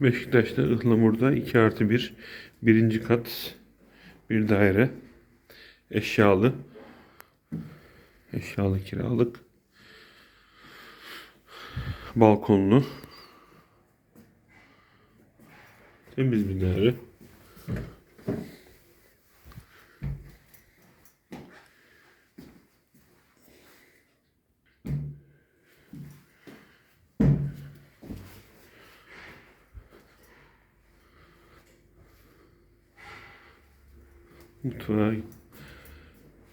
Beşiktaş'ta Ihlamur'da 2 artı 1 birinci kat bir daire. Eşyalı. Eşyalı kiralık. Balkonlu. Temiz bir daire mutfağa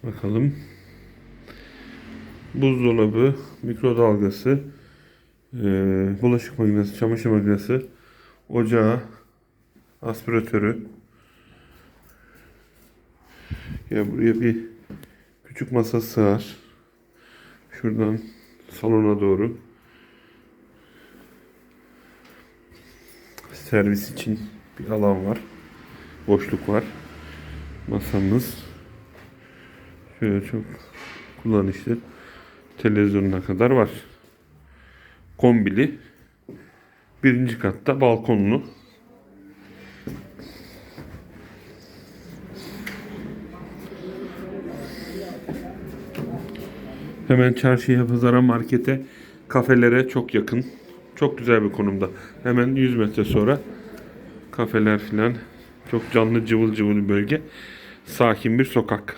bakalım. Buzdolabı mikrodalgası eee, bulaşık makinesi çamaşır makinesi ocağı aspiratörü. Ya buraya bir küçük masa sığar. Şuradan salona doğru. Servis için bir alan var. Boşluk var masamız şöyle çok kullanışlı televizyonuna kadar var kombili birinci katta balkonlu Hemen çarşıya, pazara, markete, kafelere çok yakın. Çok güzel bir konumda. Hemen 100 metre sonra kafeler filan. Çok canlı cıvıl cıvıl bir bölge. Sakin bir sokak.